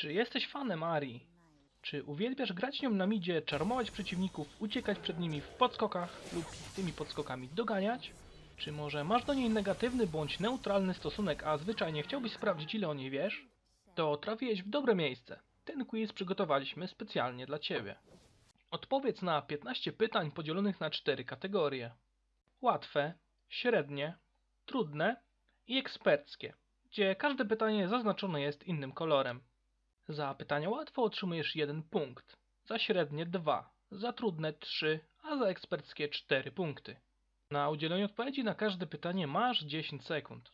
Czy jesteś fanem Ari? Czy uwielbiasz grać nią na midzie, czarmować przeciwników, uciekać przed nimi w podskokach lub ich tymi podskokami doganiać? Czy może masz do niej negatywny bądź neutralny stosunek, a zwyczajnie chciałbyś sprawdzić ile o niej wiesz? To trafiłeś w dobre miejsce. Ten quiz przygotowaliśmy specjalnie dla Ciebie. Odpowiedz na 15 pytań podzielonych na 4 kategorie. Łatwe, średnie, trudne i eksperckie, gdzie każde pytanie zaznaczone jest innym kolorem. Za pytania łatwe otrzymujesz 1 punkt, za średnie 2, za trudne 3, a za eksperckie 4 punkty. Na udzielenie odpowiedzi na każde pytanie masz 10 sekund.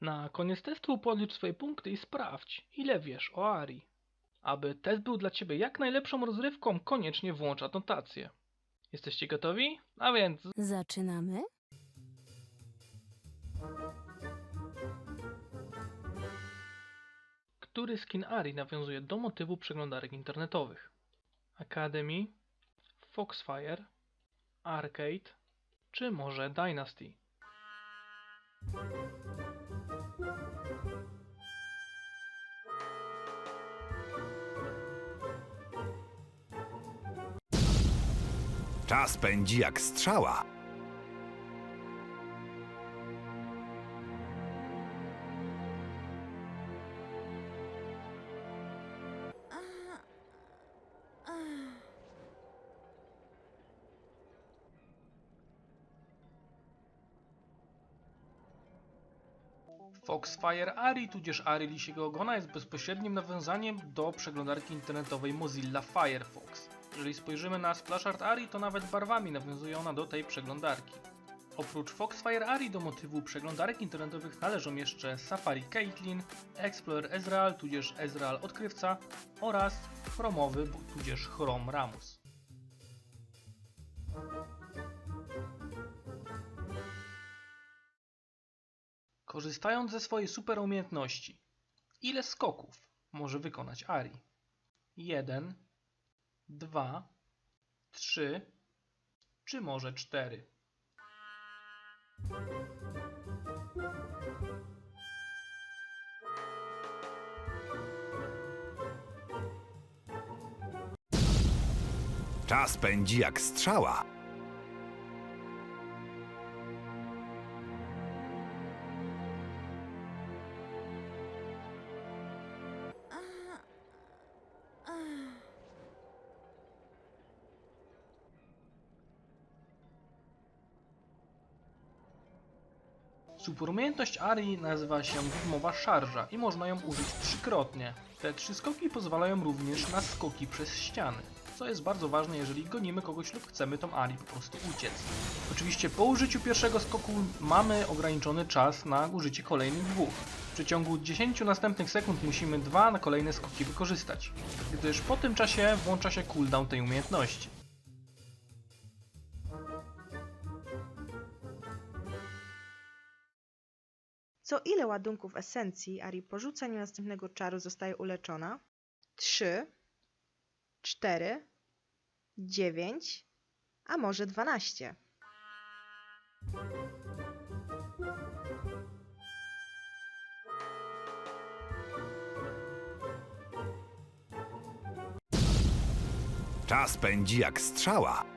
Na koniec testu podlicz swoje punkty i sprawdź, ile wiesz o Ari. Aby test był dla Ciebie jak najlepszą rozrywką, koniecznie włącz anotację. Jesteście gotowi? A więc Zaczynamy? Który skin Ari nawiązuje do motywu przeglądarek internetowych? Academy, Foxfire, Arcade czy może Dynasty? Czas pędzi jak strzała. Foxfire Ari tudzież Ari Lisiego Ogona jest bezpośrednim nawiązaniem do przeglądarki internetowej Mozilla Firefox. Jeżeli spojrzymy na Splashart Ari, to nawet barwami nawiązuje ona do tej przeglądarki. Oprócz Foxfire Ari do motywu przeglądarek internetowych należą jeszcze Safari Caitlin, Explorer Ezreal tudzież Ezreal Odkrywca oraz Chromowy tudzież Chrome Ramus. Korzystając ze swojej super umiejętności, ile skoków może wykonać Ari? 1, 2, 3 czy może 4? Czas pędzi jak strzała. Superumiejętność Ari nazywa się widmowa szarża i można ją użyć trzykrotnie. Te trzy skoki pozwalają również na skoki przez ściany, co jest bardzo ważne, jeżeli gonimy kogoś lub chcemy tą Ari po prostu uciec. Oczywiście po użyciu pierwszego skoku mamy ograniczony czas na użycie kolejnych dwóch. W przeciągu 10 następnych sekund musimy dwa na kolejne skoki wykorzystać, gdyż po tym czasie włącza się cooldown tej umiejętności. Co ile ładunków esencji Ari po rzuceniu następnego czaru zostaje uleczona? 3, 4, 9, a może 12. Czas pędzi jak strzała.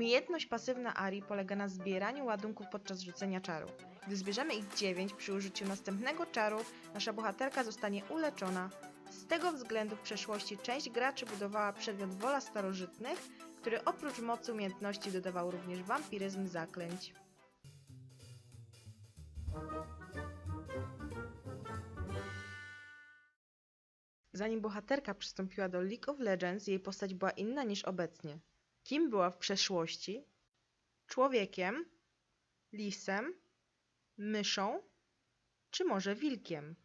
Umiejętność pasywna Ari polega na zbieraniu ładunków podczas rzucenia czaru. Gdy zbierzemy ich 9 przy użyciu następnego czaru, nasza bohaterka zostanie uleczona. Z tego względu w przeszłości część graczy budowała przedmiot Wola Starożytnych, który oprócz mocy umiejętności dodawał również wampiryzm zaklęć. Zanim bohaterka przystąpiła do League of Legends, jej postać była inna niż obecnie. Kim była w przeszłości? Człowiekiem? Lisem? Myszą? Czy może wilkiem?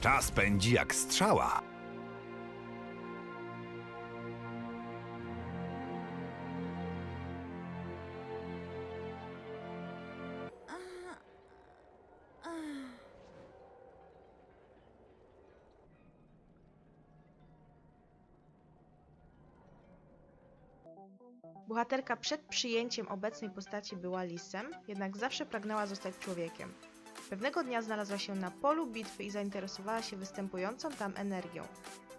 Czas pędzi jak strzała. Bohaterka przed przyjęciem obecnej postaci była lisem, jednak zawsze pragnęła zostać człowiekiem. Pewnego dnia znalazła się na polu bitwy i zainteresowała się występującą tam energią.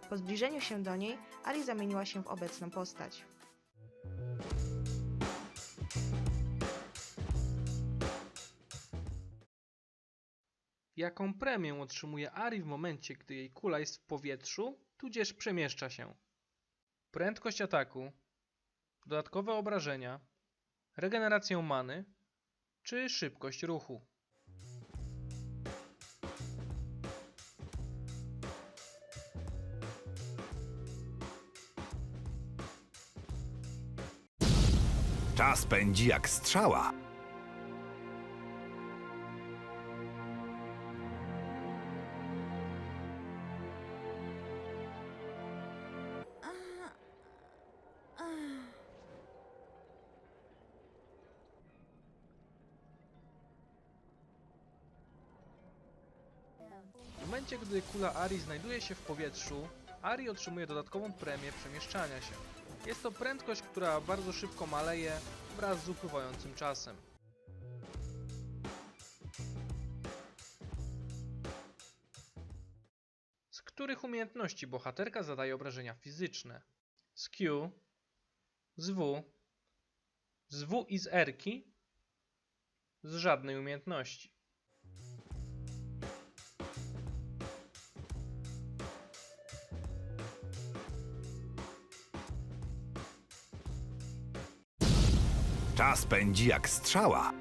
Po zbliżeniu się do niej, Ali zamieniła się w obecną postać. Jaką premię otrzymuje Ari w momencie, gdy jej kula jest w powietrzu, tudzież przemieszcza się? Prędkość ataku, dodatkowe obrażenia, regenerację many czy szybkość ruchu? Czas pędzi jak strzała. W momencie, gdy kula Ari znajduje się w powietrzu, Ari otrzymuje dodatkową premię przemieszczania się. Jest to prędkość, która bardzo szybko maleje wraz z upływającym czasem. Z których umiejętności bohaterka zadaje obrażenia fizyczne? Z Q, z W, z W i z R, z żadnej umiejętności. Czas pędzi jak strzała.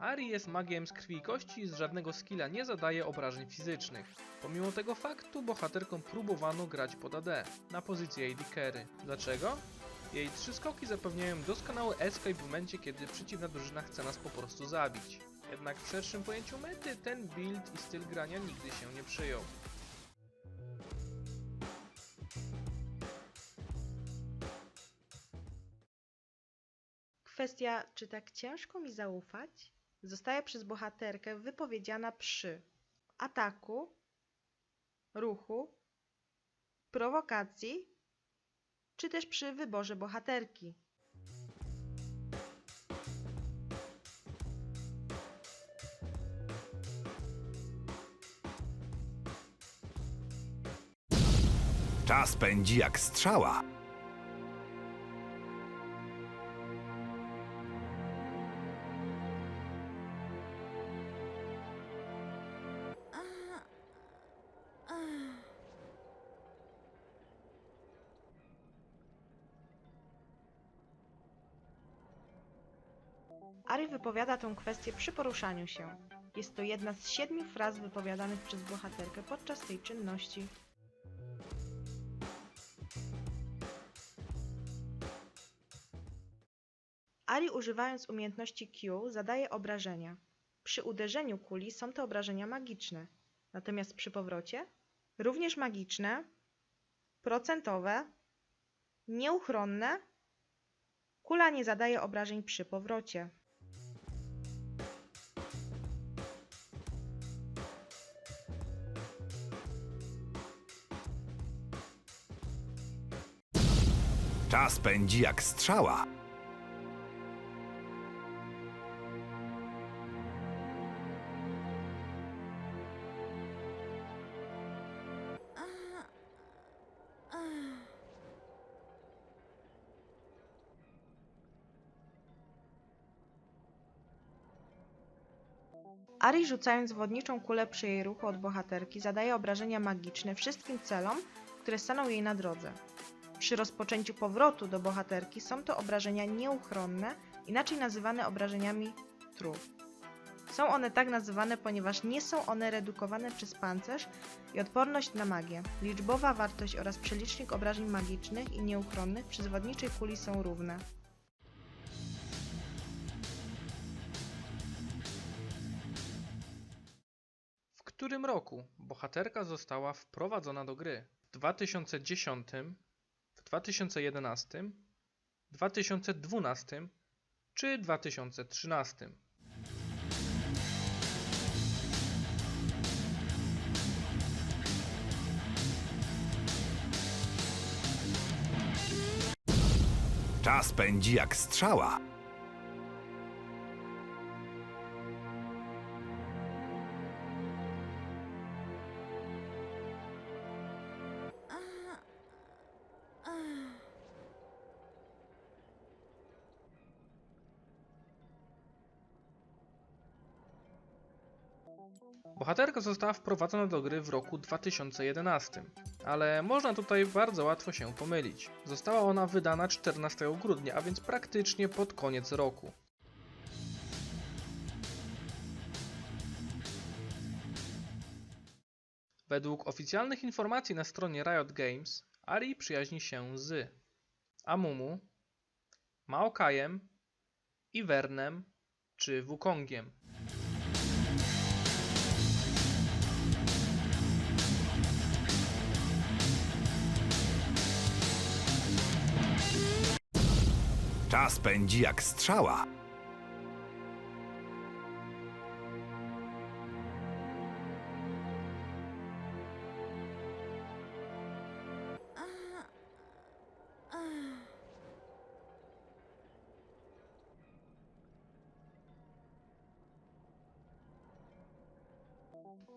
Ari jest magiem z krwi i kości i z żadnego skilla nie zadaje obrażeń fizycznych. Pomimo tego faktu bohaterką próbowano grać pod AD, na pozycji AD Carry. Dlaczego? Jej trzy skoki zapewniają doskonały escape w momencie, kiedy przeciwna drużyna chce nas po prostu zabić. Jednak w szerszym pojęciu mety ten build i styl grania nigdy się nie przyjął. Kwestia, czy tak ciężko mi zaufać, zostaje przez bohaterkę wypowiedziana przy ataku, ruchu, prowokacji, czy też przy wyborze bohaterki. Czas pędzi jak strzała. Ari wypowiada tę kwestię przy poruszaniu się. Jest to jedna z siedmiu fraz wypowiadanych przez bohaterkę podczas tej czynności. Ari używając umiejętności Q zadaje obrażenia. Przy uderzeniu kuli są to obrażenia magiczne, natomiast przy powrocie również magiczne, procentowe, nieuchronne. Kula nie zadaje obrażeń przy powrocie. Czas pędzi jak strzała. Rzucając wodniczą kulę przy jej ruchu od bohaterki zadaje obrażenia magiczne wszystkim celom, które staną jej na drodze. Przy rozpoczęciu powrotu do bohaterki są to obrażenia nieuchronne, inaczej nazywane obrażeniami true. Są one tak nazywane, ponieważ nie są one redukowane przez pancerz i odporność na magię. Liczbowa wartość oraz przelicznik obrażeń magicznych i nieuchronnych przy zwodniczej kuli są równe. Którym roku bohaterka została wprowadzona do gry? W 2010, w 2011, 2012 czy 2013? Czas pędzi jak strzała. Bohaterka została wprowadzona do gry w roku 2011, ale można tutaj bardzo łatwo się pomylić. Została ona wydana 14 grudnia, a więc praktycznie pod koniec roku. Według oficjalnych informacji na stronie Riot Games, Ari przyjaźni się z Amumu, Maokajem, Ivernem czy Wukongiem. Czas pędzi jak strzała.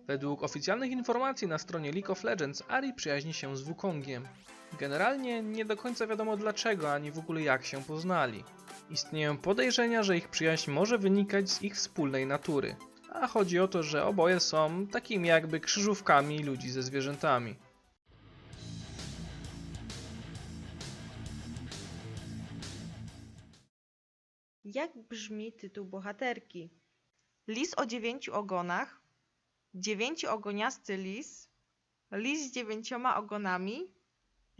Według oficjalnych informacji na stronie League of Legends Ari przyjaźni się z Wukongiem. Generalnie nie do końca wiadomo dlaczego ani w ogóle jak się poznali. Istnieją podejrzenia, że ich przyjaźń może wynikać z ich wspólnej natury. A chodzi o to, że oboje są takimi jakby krzyżówkami ludzi ze zwierzętami. Jak brzmi tytuł bohaterki? Lis o dziewięciu ogonach, dziewięciooogoniasty lis, lis z dziewięcioma ogonami,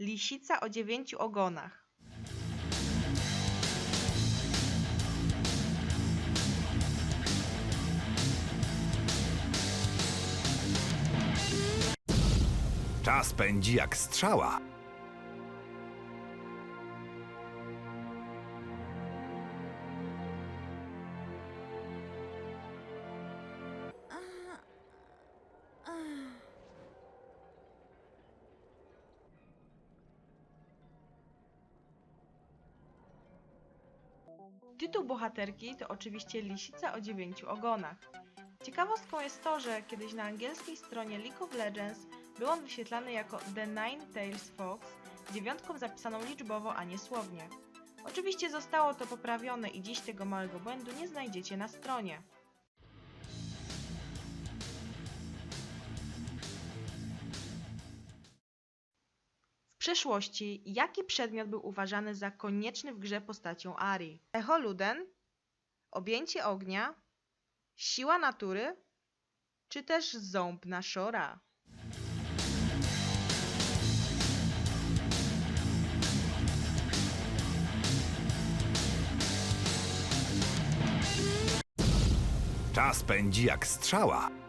lisica o dziewięciu ogonach. Czas pędzi jak strzała. Tytuł bohaterki to oczywiście lisica o dziewięciu ogonach. Ciekawostką jest to, że kiedyś na angielskiej stronie League of Legends był on wyświetlany jako The Nine Tails Fox, dziewiątką zapisaną liczbowo, a nie słownie. Oczywiście zostało to poprawione i dziś tego małego błędu nie znajdziecie na stronie. Przeszłości jaki przedmiot był uważany za konieczny w grze postacią Ari? Echo Luden? Objęcie ognia? Siła natury? Czy też ząb Nashora? Czas pędzi jak strzała.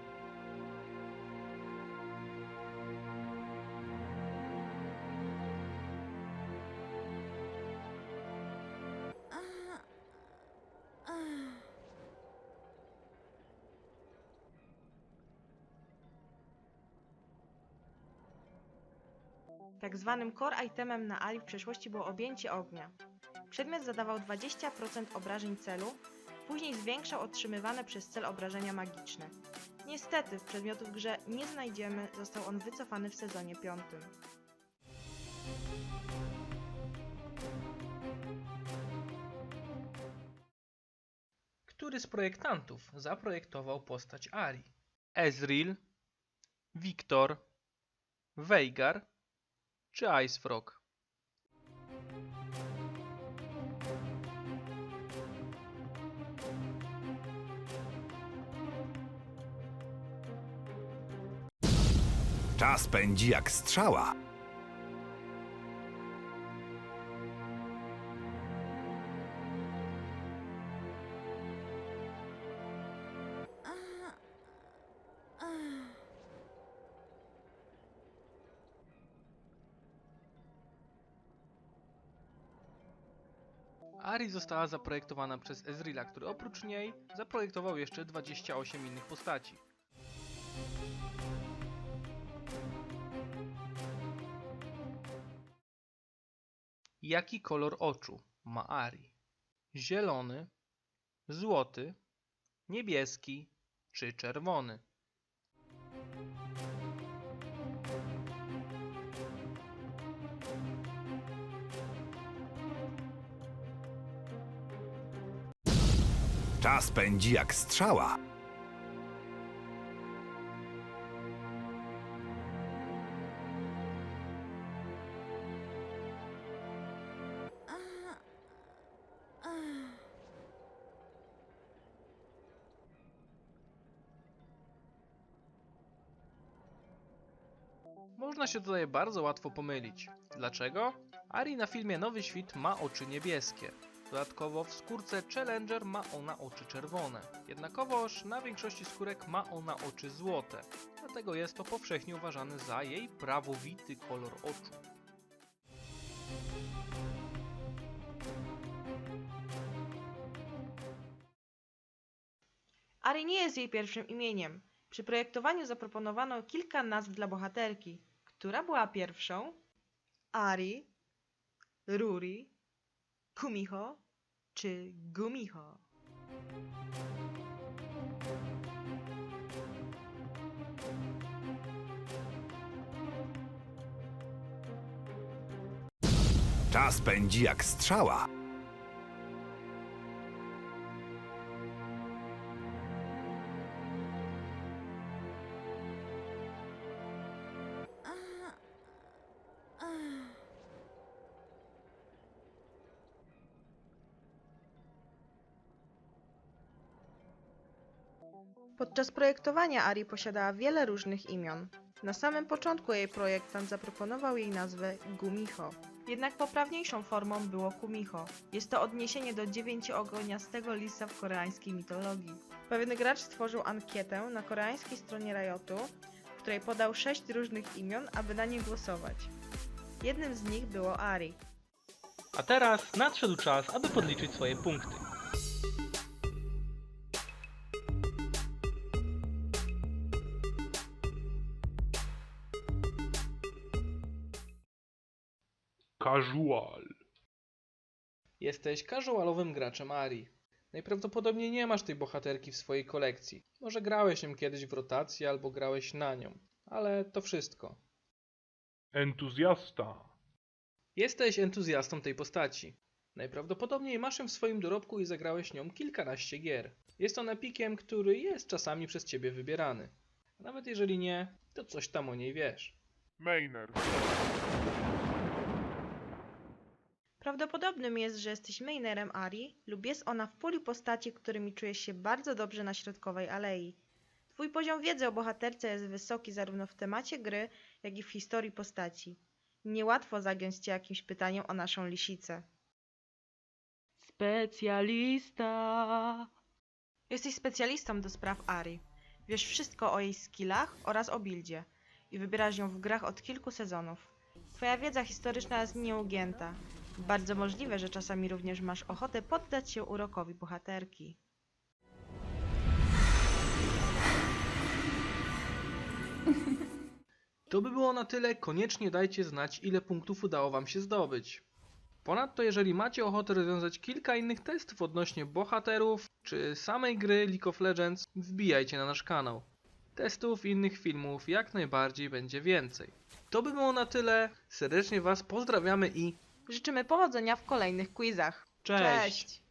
Tak zwanym core itemem na Ali w przeszłości było objęcie ognia. Przedmiot zadawał 20% obrażeń celu, później zwiększał otrzymywane przez cel obrażenia magiczne. Niestety, w przedmiotu w grze nie znajdziemy, został on wycofany w sezonie piątym. Który z projektantów zaprojektował postać Ari? Ezreal, Victor, Veigar czy Ice Frog? Czas pędzi jak strzała. Została zaprojektowana przez Ezreala, który oprócz niej zaprojektował jeszcze 28 innych postaci. Jaki kolor oczu ma Ari? Zielony, złoty, niebieski czy czerwony? Czas pędzi jak strzała. Można się tutaj bardzo łatwo pomylić. Dlaczego? Ari na filmie Nowy Świt ma oczy niebieskie. Dodatkowo w skórce Challenger ma ona oczy czerwone. Jednakowoż na większości skórek ma ona oczy złote. Dlatego jest to powszechnie uważany za jej prawowity kolor oczu. Ari nie jest jej pierwszym imieniem. Przy projektowaniu zaproponowano kilka nazw dla bohaterki. Która była pierwszą? Ari, Ruri, Kumiho czy Gumiho? Czas pędzi jak strzała. Podczas projektowania Ari posiadała wiele różnych imion. Na samym początku jej projektant zaproponował jej nazwę Gumiho. Jednak poprawniejszą formą było Kumiho. Jest to odniesienie do dziewięciogoniastego lisa w koreańskiej mitologii. Pewien gracz stworzył ankietę na koreańskiej stronie Riotu, w której podał sześć różnych imion, aby na nie głosować. Jednym z nich było Ari. A teraz nadszedł czas, aby podliczyć swoje punkty. Casual. Jesteś casualowym graczem Ari. Najprawdopodobniej nie masz tej bohaterki w swojej kolekcji. Może grałeś nią kiedyś w rotacji albo grałeś na nią, ale to wszystko. Entuzjasta. Jesteś entuzjastą tej postaci. Najprawdopodobniej masz ją w swoim dorobku i zagrałeś nią kilkanaście gier. Jest ona pikiem, który jest czasami przez ciebie wybierany. A nawet jeżeli nie, to coś tam o niej wiesz. Mainer. Prawdopodobnym jest, że jesteś mainerem Ari lub jest ona w puli postaci, którymi czujesz się bardzo dobrze na środkowej alei. Twój poziom wiedzy o bohaterce jest wysoki zarówno w temacie gry, jak i w historii postaci. Niełatwo zagiąć cię jakimś pytaniem o naszą lisicę. Specjalista. Jesteś specjalistą do spraw Ari. Wiesz wszystko o jej skillach oraz o buildzie i wybierasz ją w grach od kilku sezonów. Twoja wiedza historyczna jest nieugięta. Bardzo możliwe, że czasami również masz ochotę poddać się urokowi bohaterki. To by było na tyle, koniecznie dajcie znać ile punktów udało wam się zdobyć. Ponadto jeżeli macie ochotę rozwiązać kilka innych testów odnośnie bohaterów czy samej gry League of Legends, wbijajcie na nasz kanał. Testów innych filmów jak najbardziej będzie więcej. To by było na tyle, serdecznie was pozdrawiamy i Życzymy powodzenia w kolejnych quizach. cześć. Cześć.